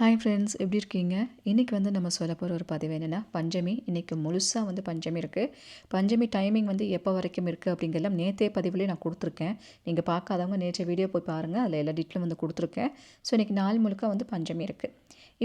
Hi friends எப்படி இருக்கீங்க? இன்றைக்கி வந்து நம்ம சொல்ல போகிற ஒரு பதிவு என்னென்னா பஞ்சமி. இன்றைக்கி முழுசாக வந்து பஞ்சமி இருக்குது பஞ்சமி டைமிங் வந்து எப்போ வரைக்கும் இருக்குது அப்படிங்கிறலாம் நேற்றே பதிவுலேயே நான் கொடுத்துருக்கேன். நீங்கள் பார்க்காதவங்க நேற்று வீடியோ போய் பாருங்கள் அதில் எல்லா டீட்டெயிலும் வந்து கொடுத்துருக்கேன். ஸோ இன்றைக்கி நாள் முழுக்க வந்து பஞ்சமி இருக்குது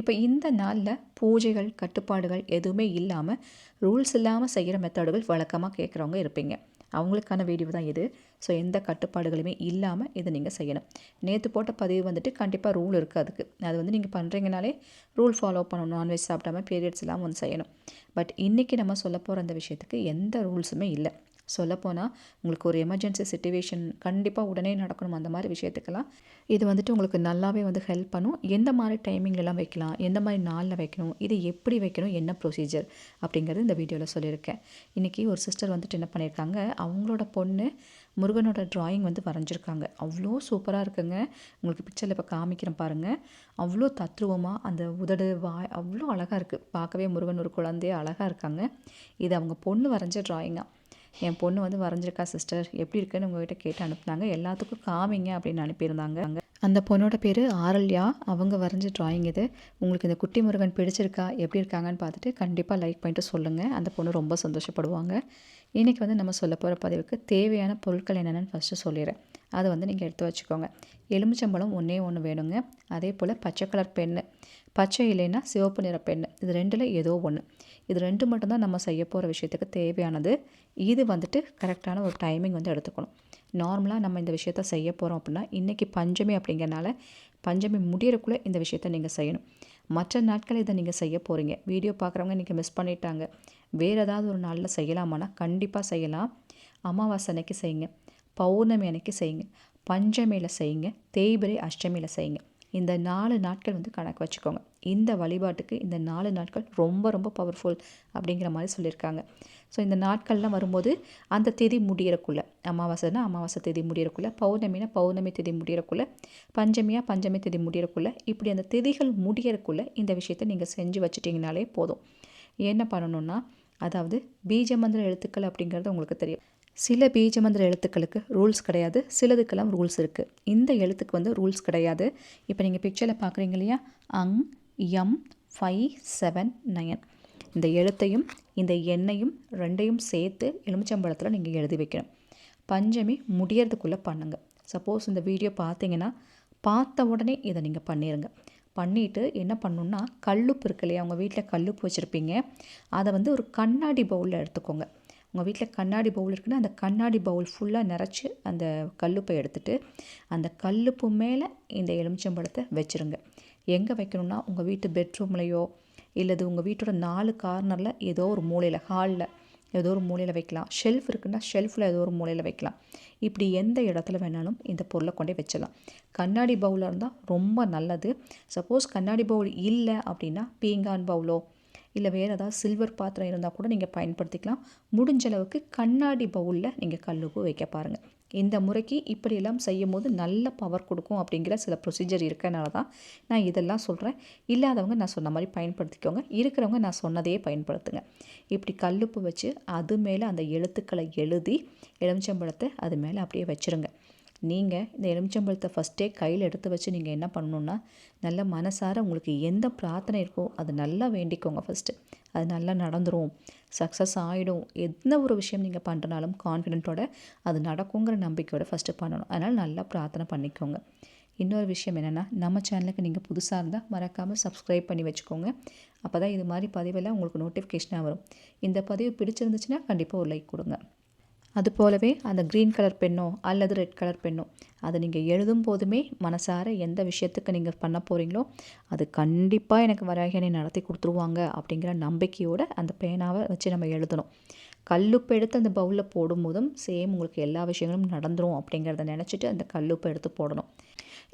இப்போ இந்த நாளில் பூஜைகள் கட்டுப்பாடுகள் எதுவுமே இல்லாமல் ரூல்ஸ் இல்லாமல் செய்கிற மெத்தடுகள் வழக்கமாக கேட்குறவங்க இருப்பீங்க. அவங்களுக்கான வீடியோ தான் இது. ஸோ எந்த கட்டுப்பாடுகளுமே இல்லாமல் இதை நீங்கள் செய்யணும். நேற்று போட்ட பதிவு வந்துட்டு கண்டிப்பாக ரூல் இருக்குது அதுக்கு. அது வந்து நீங்கள் பண்ணுறீங்கனாலே ரூல் ஃபாலோ பண்ணணும். நான்வெஜ் சாப்பிடாம பீரியட்ஸ் எல்லாம் வந்து செய்யணும். பட் இன்றைக்கி நம்ம சொல்ல போகிற அந்த விஷயத்துக்கு எந்த ரூல்ஸுமே இல்லை. சொல்லப்போனால் உங்களுக்கு ஒரு எமர்ஜென்சி சுச்சுவேஷன் கண்டிப்பாக உடனே நடக்கணும் அந்த மாதிரி விஷயத்துக்கெல்லாம். இது வந்துட்டு உங்களுக்கு நல்லாவே வந்து ஹெல்ப் பண்ணும். எந்த மாதிரி டைமிங்லலாம் வைக்கலாம்? எந்த மாதிரி நாளில் வைக்கணும்? இது எப்படி வைக்கணும்? என்ன ப்ரொசீஜர் அப்படிங்கிறது இந்த வீடியோவில் சொல்லியிருக்கேன். இன்றைக்கி ஒரு சிஸ்டர் வந்துட்டு என்ன பண்ணியிருக்காங்க? அவங்களோட பொண்ணு முருகனோட ட்ராயிங் வந்து வரைஞ்சிருக்காங்க. அவ்வளோ சூப்பராக இருக்குங்க. உங்களுக்கு பிக்சரில் இப்போ காமிக்கிறேன் பாருங்கள் அவ்வளோ தத்ருவமாக அந்த உதடு வாய் அவ்வளோ அழகாக இருக்குது பார்க்கவே முருகன் ஒரு குழந்தையே அழகாக இருக்காங்க. இது அவங்க பொண்ணு வரைஞ்ச ட்ராயிங்காக என் பொண்ணு வந்து வரைஞ்சிருக்கா சிஸ்டர் எப்படி இருக்குன்னு உங்ககிட்ட கேட்டு அனுப்புனாங்க. எல்லாத்துக்கும் காமிங்க அப்படின்னு அனுப்பியிருந்தாங்க. அங்கே அந்த பொண்ணோட பேர் ஆரல்யா. அவங்க வரைஞ்ச ட்ராயிங் இது. உங்களுக்கு இந்த குட்டி முருகன் பிடிச்சிருக்கா எப்படி இருக்காங்கன்னு பார்த்துட்டு கண்டிப்பாக லைக் பண்ணிட்டு சொல்லுங்கள் அந்த பொண்ணு ரொம்ப சந்தோஷப்படுவாங்க. இன்றைக்கி வந்து நம்ம சொல்ல போகிற பதிவுக்கு தேவையான பொருட்கள் என்னென்னு ஃபஸ்ட்டு சொல்லிடுறேன். அதை வந்து நீங்கள் எடுத்து வச்சுக்கோங்க. எலுமிச்சம்பழம் ஒன்றே ஒன்று வேணுங்க. அதே போல் பச்சை கலர் பெண்ணு பச்சை இல்லைன்னா சிவப்பு நிற பெண். இது ரெண்டில் ஏதோ ஒன்று இது ரெண்டு மட்டும்தான் நம்ம செய்ய போகிற விஷயத்துக்கு தேவையானது. இது வந்துட்டு கரெக்டான ஒரு டைமிங் வந்து எடுத்துக்கணும். நார்மலாக நம்ம இந்த விஷயத்த செய்ய போகிறோம் அப்படின்னா இன்றைக்கி பஞ்சமி அப்படிங்கிறனால பஞ்சமி முடியறக்குள்ளே இந்த விஷயத்த நீங்கள் செய்யணும். மற்ற நாட்கள் இதை நீங்கள் செய்ய போகிறீங்க வீடியோ பார்க்குறவங்க இன்றைக்கி மிஸ் பண்ணிட்டாங்க. வேறு ஏதாவது ஒரு நாளில் செய்யலாமான்னா கண்டிப்பாக செய்யலாம். அமாவாசை அன்னைக்கு செய்யுங்க. பௌர்ணமி அன்னைக்கு செய்யுங்க. பஞ்சமியில் செய்யுங்க. தேய்பிரை அஷ்டமியில் செய்யுங்க. இந்த நாலு நாட்கள் வந்து கணக்கு வச்சுக்கோங்க. இந்த வழிபாட்டுக்கு இந்த நாலு நாட்கள் ரொம்ப ரொம்ப பவர்ஃபுல் அப்படிங்கிற மாதிரி சொல்லியிருக்காங்க. ஸோ இந்த நாட்கள்லாம் வரும்போது அந்த தேதி முடியறக்குள்ளே அமாவாசைனா அமாவாசை தேதி முடியறக்குள்ளே பௌர்ணமினா பௌர்ணமி தேதி முடியறக்குள்ளே பஞ்சமியாக பஞ்சமி தேதி முடியறக்குள்ளே இப்படி அந்த திதிகள் முடியறக்குள்ளே இந்த விஷயத்தை நீங்கள் செஞ்சு வச்சிட்டிங்கனாலே போதும். என்ன பண்ணணுன்னா அதாவது பீஜமந்திர எழுத்துக்கள் அப்படிங்கிறது உங்களுக்கு தெரியும். சில பீஜமந்திர எழுத்துக்களுக்கு ரூல்ஸ் கிடையாது சிலதுக்கெல்லாம் ரூல்ஸ் இருக்குது இந்த எழுத்துக்கு வந்து ரூல்ஸ் கிடையாது. இப்போ நீங்கள் பிக்சரில் பார்க்குறீங்க இல்லையா? அங் எம் ஃபைவ் செவன் நயன் இந்த எழுத்தையும் இந்த எண்ணையும் ரெண்டையும் சேர்த்து எலுமிச்சம்பழத்தில் நீங்கள் எழுதி வைக்கணும். பஞ்சமி முடியறதுக்குள்ளே பண்ணுங்கள் சப்போஸ் இந்த வீடியோ பார்த்தீங்கன்னா பார்த்த உடனே இதை நீங்கள் பண்ணிடுங்க பண்ணிவிட்டு என்ன பண்ணணுன்னா கல்லுப்பு இருக்கு இல்லையா? உங்கள் வீட்டில் கல்லுப்பு வச்சுருப்பீங்க. அதை வந்து ஒரு கண்ணாடி பவுலில் எடுத்துக்கோங்க. உங்கள் வீட்டில் கண்ணாடி பவுல் இருக்குன்னா அந்த கண்ணாடி பவுல் ஃபுல்லாக நிறச்சி அந்த கல்லுப்பை எடுத்துகிட்டு அந்த கல்லுப்பு மேலே இந்த எலுமிச்சம்பழத்தை வச்சுருங்க. எங்கே வைக்கணும்னா உங்கள் வீட்டு பெட்ரூம்லேயோ இல்லது உங்கள் வீட்டோட நாலு கார்னரில் ஏதோ ஒரு மூலையில் ஹாலில் ஏதோ ஒரு மூலையில் வைக்கலாம். ஷெல்ஃப் இருக்குன்னா ஷெல்ஃபில் ஏதோ ஒரு மூலையில் வைக்கலாம். இப்படி எந்த இடத்துல வேணாலும் இந்த பொருளை கொண்டே வச்சிடலாம். கண்ணாடி பவுலாக இருந்தால் ரொம்ப நல்லது. சப்போஸ் கண்ணாடி பவுல் இல்லை அப்படின்னா பீங்கான் பவுலோ இல்லை வேறு ஏதாவது சில்வர் பாத்திரம் இருந்தால் கூட நீங்கள் பயன்படுத்திக்கலாம். முடிஞ்ச அளவுக்கு கண்ணாடி பவுலில் நீங்கள் கல்லுப்பு வைக்க பாருங்கள் இந்த முறைக்கு இப்படியெல்லாம் செய்யும் போது நல்ல பவர் கொடுக்கும் அப்படிங்கிற சில ப்ரொசீஜர் இருக்கனால தான் நான் இதெல்லாம் சொல்கிறேன் இல்லாதவங்க நான் சொன்ன மாதிரி பயன்படுத்திக்கோங்க. இருக்கிறவங்க நான் சொன்னதையே பயன்படுத்துங்க. இப்படி கல்லுப்பு வச்சு அது மேலே அந்த எழுத்துக்களை எழுதி எலுமிச்சம்பழத்தை அது மேலே அப்படியே வச்சுருங்க. நீங்கள் இந்த எலுமிச்சம்பழத்தை ஃபஸ்ட்டே கையில் எடுத்து வச்சு நீங்கள் என்ன பண்ணணுன்னா நல்ல மனசார உங்களுக்கு எந்த பிரார்த்தனை இருக்கோ அது நல்லா வேண்டிக்கோங்க ஃபஸ்ட்டு அது நல்லா நடந்துடும் சக்ஸஸ் ஆகிடும் எந்த ஒரு விஷயம் நீங்கள் பண்ணுறனாலும் கான்ஃபிடென்ட்டோட அது நடக்குங்கிற நம்பிக்கையோட ஃபஸ்ட்டு பண்ணணும். அதனால் நல்லா பிரார்த்தனை பண்ணிக்கோங்க. இன்னொரு விஷயம் என்னென்னா நம்ம சேனலுக்கு நீங்கள் புதுசாக இருந்தால் மறக்காமல் சப்ஸ்கிரைப் பண்ணி வச்சுக்கோங்க. அப்போ தான் இது மாதிரி பதிவெல்லாம் உங்களுக்கு நோட்டிஃபிகேஷனாக வரும். இந்த பதிவு பிடிச்சிருந்துச்சுன்னா கண்டிப்பாக ஒரு லைக் கொடுங்க. அது போலவே அந்த க்ரீன் கலர் பெண்ணோ அல்லது ரெட் கலர் பெண்ணோ அதை நீங்கள் எழுதும் போதுமே மனசார எந்த விஷயத்துக்கு நீங்கள் பண்ண போகிறீங்களோ அது கண்டிப்பாக எனக்கு வராகினை நடத்தி கொடுத்துருவாங்க அப்படிங்கிற நம்பிக்கையோடு அந்த பேனாவை வச்சு நம்ம எழுதணும். கல்லுப்பு எடுத்து அந்த பவுலில் போடும்போதும் சேம் உங்களுக்கு எல்லா விஷயங்களும் நடந்துடும் அப்படிங்கிறத நினச்சிட்டு அந்த கல்லுப்பை எடுத்து போடணும்.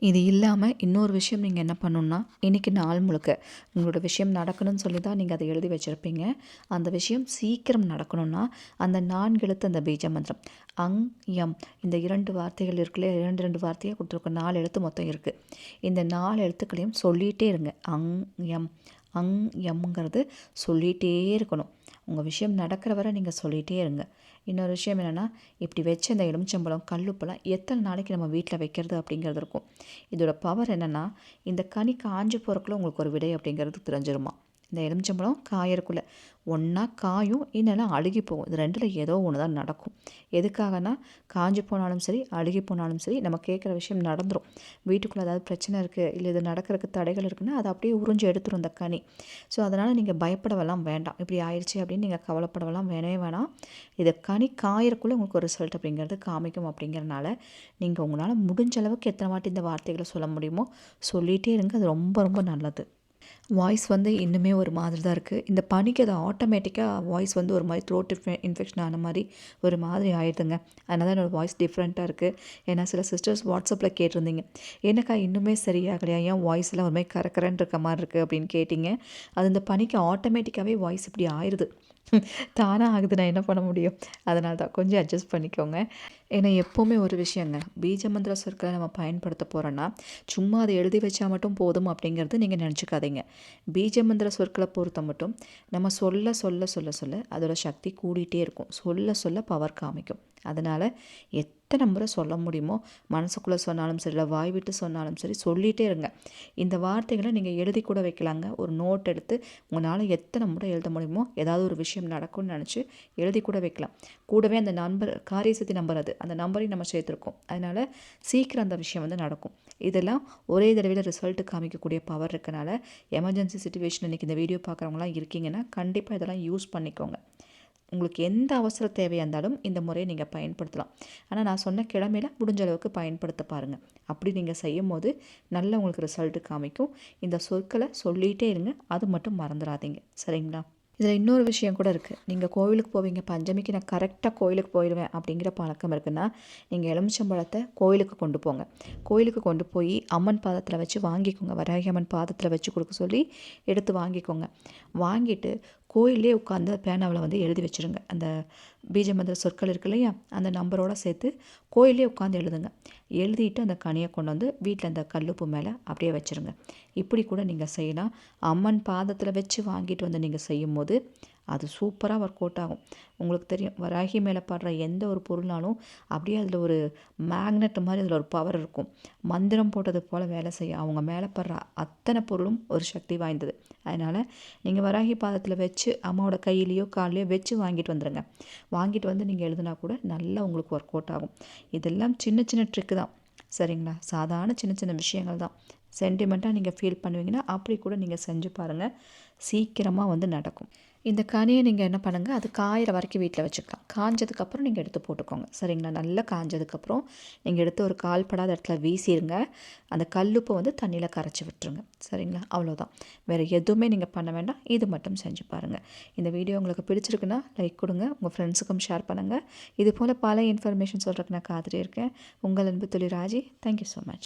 இது இல்லாமல் இன்னொரு விஷயம் நீங்கள் என்ன பண்ணணுன்னா இன்றைக்கி நாள் முழுக்க உங்களோட விஷயம் நடக்கணும்னு சொல்லி தான் நீங்கள் அதை எழுதி வச்சுருப்பீங்க. அந்த விஷயம் சீக்கிரம் நடக்கணும்னா அந்த நான்கு எழுத்து அந்த பீஜ மந்திரம் அங் எம் இந்த இரண்டு வார்த்தைகள் இருக்குல்ல இரண்டு ரெண்டு வார்த்தையாக கொடுத்துருக்கோம். நாலு எழுத்து மொத்தம் இருக்குது இந்த நாலு எழுத்துக்களையும் சொல்லிகிட்டே இருங்க. அங் எம் அங் எம்ங்கிறது சொல்லிகிட்டே இருக்கணும். உங்கள் விஷயம் நடக்கிற வரை நீங்கள் சொல்லிகிட்டே இருங்க. இன்னொரு விஷயம் என்னென்னா இப்படி வச்ச இந்த எலுமிச்சம்பழம் கல்லுப்பெல்லாம் எத்தனை நாளைக்கு நம்ம வீட்டில் வைக்கிறது அப்படிங்கிறது இருக்கும். இதோட பவர் என்னென்னா இந்த கனி காஞ்சு போகிறக்குள்ள உங்களுக்கு ஒரு விடை அப்படிங்கிறது தெரிஞ்சிருமா? இந்த எலுமிச்சம்பழம் காயறக்குள்ளே ஒன்றா காயும் இல்லைன்னா அழுகி போகும். இது ரெண்டில் ஏதோ ஒன்று தான் நடக்கும். எதுக்காகனா காஞ்சி போனாலும் சரி அழுகி போனாலும் சரி நம்ம கேட்குற விஷயம் நடந்துடும் வீட்டுக்குள்ளே ஏதாவது பிரச்சனை இருக்குது இல்லை இது நடக்கிறதுக்கு தடைகள் இருக்குன்னா அதை அப்படியே உறிஞ்சி எடுத்துரும் இந்த கனி. ஸோ அதனால் நீங்கள் பயப்படவெல்லாம் வேண்டாம். இப்படி ஆயிடுச்சு அப்படின்னு நீங்கள் கவலைப்படவெல்லாம் வேணவே வேணாம். இதை கனி காயறக்குள்ளே உங்களுக்கு ஒரு ரிசல்ட் அப்படிங்கிறது காமிக்கும். அப்படிங்கிறனால நீங்கள் உங்களால் முடிஞ்ச அளவுக்கு எத்தனை வாட்டி இந்த வார்த்தைகளை சொல்ல முடியுமோ சொல்லிகிட்டே இருங்க. அது ரொம்ப ரொம்ப நல்லது. வாய்ஸ் வந்து இன்னுமே ஒரு மாதிரி தான் இருக்குது இந்த பனிக்கு அது ஆட்டோமேட்டிக்காக வாய்ஸ் வந்து ஒரு மாதிரி த்ரோட் இன்ஃபெக்ஷன் ஆன மாதிரி ஒரு மாதிரி ஆயிடுதுங்க. அதனால் தான் என்னோடய வாய்ஸ் டிஃப்ரெண்ட்டாக இருக்குது ஏன்னா சில சிஸ்டர்ஸ் வாட்ஸ்அப்பில் கேட்டிருந்தீங்க. எனக்கா இன்னுமே சரியாகலையா? ஏன் வாய்ஸ்லாம் ஒரு மாதிரி கரக்கரன்னு இருக்க மாதிரி இருக்குது அப்படின்னு கேட்டிங்க. அது இந்த பனிக்கு ஆட்டோமேட்டிக்காகவே வாய்ஸ் இப்படி ஆயிடுது. தானாக ஆகுது நான் என்ன பண்ண முடியும்? அதனால தான் கொஞ்சம் அட்ஜஸ்ட் பண்ணிக்கோங்க. ஏன்னா எப்போவுமே ஒரு விஷயங்க பீஜ மந்திர சொற்களை நம்ம பயன்படுத்த போகிறோன்னா சும்மா அதை எழுதி வச்சா மட்டும் போதும் அப்படிங்கிறது நீங்கள் நினச்சிக்காதீங்க. பீஜ மந்திர சொற்களை பொறுத்த மட்டும் நம்ம சொல்ல சொல்ல சொல்ல சொல்ல அதோட சக்தி கூடிகிட்டே இருக்கும். சொல்ல சொல்ல பவர் காமிக்கும். அதனால் எத் எத்தனை முறை சொல்ல முடியுமோ மனசுக்குள்ளே சொன்னாலும் சரி இல்லை வாய் விட்டு சொன்னாலும் சரி சொல்லிகிட்டே இருங்க. இந்த வார்த்தைகளை நீங்கள் எழுதி கூட வைக்கலாங்க. ஒரு நோட் எடுத்து உங்களால் எத்தனை முறை எழுத முடியுமோ ஏதாவது ஒரு விஷயம் நடக்கும்னு நினச்சி எழுதி கூட வைக்கலாம். கூடவே அந்த நண்பர் காரியசக்தி நம்பர் அது அந்த நம்பரையும் நம்ம சேர்த்துருக்கோம். அதனால் சீக்கிரம் அந்த விஷயம் வந்து நடக்கும். இதெல்லாம் ஒரே தடவையில் ரிசல்ட்டு காமிக்கக்கூடிய பவர் இருக்கனால எமர்ஜென்சி சுச்சுவேஷன் இன்றைக்கி இந்த வீடியோ பார்க்குறவங்களாம் இருக்கீங்கன்னா கண்டிப்பாக இதெல்லாம் யூஸ் பண்ணிக்கோங்க. உங்களுக்கு எந்த அவசர தேவையாக இருந்தாலும் இந்த முறையை நீங்கள் பயன்படுத்தலாம். ஆனால் நான் சொன்ன கிழமையில் முடிஞ்ச அளவுக்கு பயன்படுத்த பாருங்கள் அப்படி நீங்கள் செய்யும் போது நல்ல உங்களுக்கு ரிசல்ட்டு காமிக்கும். இந்த சொற்களை சொல்லிகிட்டே இருங்க. அது மட்டும் மறந்துடாதீங்க. சரிங்களா? இதில் இன்னொரு விஷயம் கூட இருக்குது நீங்கள் கோவிலுக்கு போவீங்க. பஞ்சமிக்கு நான் கரெக்டாக கோயிலுக்கு போயிடுவேன் அப்படிங்கிற பழக்கம் இருக்குன்னா நீங்கள் எலுமிச்சம்பழத்தை கோயிலுக்கு கொண்டு போங்க. கோயிலுக்கு கொண்டு போய் அம்மன் பாதத்தில் வச்சு வாங்கிக்கோங்க. வராகி அம்மன் பாதத்தில் வச்சு கொடுக்க சொல்லி எடுத்து வாங்கிக்கோங்க. வாங்கிட்டு கோயிலே உட்காந்து பேனாவில் வந்து எழுதி வச்சுருங்க. அந்த பீஜமந்திர சொற்கள் இருக்கு இல்லையா? அந்த நம்பரோடு சேர்த்து கோயிலே உட்காந்து எழுதுங்க. எழுதிட்டு அந்த கனியை கொண்டு வந்து வீட்டில் அந்த கல்லுப்பு மேலே அப்படியே வச்சுருங்க. இப்படி கூட நீங்கள் செய்யலாம். அம்மன் பாதத்தில் வச்சு வாங்கிட்டு வந்து நீங்கள் செய்யும் போது அது சூப்பராக ஒர்க் அவுட் ஆகும். உங்களுக்கு தெரியும் வராகி மேலே படுற எந்த ஒரு பொருள்னாலும் அப்படியே அதில் ஒரு மேக்னெட் மாதிரி அதில் ஒரு பவர் இருக்கும். மந்திரம் போட்டது போல் வேலை செய்ய அவங்க மேலே படுற அத்தனை பொருளும் ஒரு சக்தி வாய்ந்தது. அதனால் நீங்கள் வராகி பாதத்தில் வச்சு அம்மாவோட கையிலையோ கால்லையோ வச்சு வாங்கிட்டு வந்துடுங்க வாங்கிட்டு வந்து நீங்கள் எழுதுனா கூட நல்லா உங்களுக்கு ஒர்க் அவுட் ஆகும். இதெல்லாம் சின்ன சின்ன ட்ரிக்கு தான். சரிங்களா? சாதாரண சின்ன சின்ன விஷயங்கள் தான். சென்டிமெண்ட்டாக நீங்கள் ஃபீல் பண்ணுவீங்கன்னா அப்படி கூட நீங்கள் செஞ்சு பாருங்கள் சீக்கிரமாக வந்து நடக்கும். இந்த கனியை நீங்கள் என்ன பண்ணுங்கள் அது காயிற வரைக்கும் வீட்டில் வச்சுக்கலாம் காஞ்சதுக்கப்புறம் நீங்கள் எடுத்து போட்டுக்கோங்க. சரிங்களா? நல்லா காஞ்சதுக்கப்புறம் நீங்கள் எடுத்து ஒரு கால் படாத இடத்துல வீசிடுங்க அந்த கல்லுப்பை வந்து தண்ணியில் கரைச்சி விட்டுருங்க. சரிங்களா? அவ்வளோதான் வேறு எதுவுமே நீங்கள் பண்ண வேண்டாம். இது மட்டும் செஞ்சு பாருங்கள் இந்த வீடியோ உங்களுக்கு பிடிச்சிருக்குன்னா லைக் கொடுங்க. உங்கள் ஃப்ரெண்ட்ஸுக்கும் ஷேர் பண்ணுங்கள் இது போல் பல இன்ஃபர்மேஷன் சொல்கிறதுக்கு நான் காத்துட்டே இருக்கேன். உங்கள் அன்பு தொழில் ராஜி. Thank you so much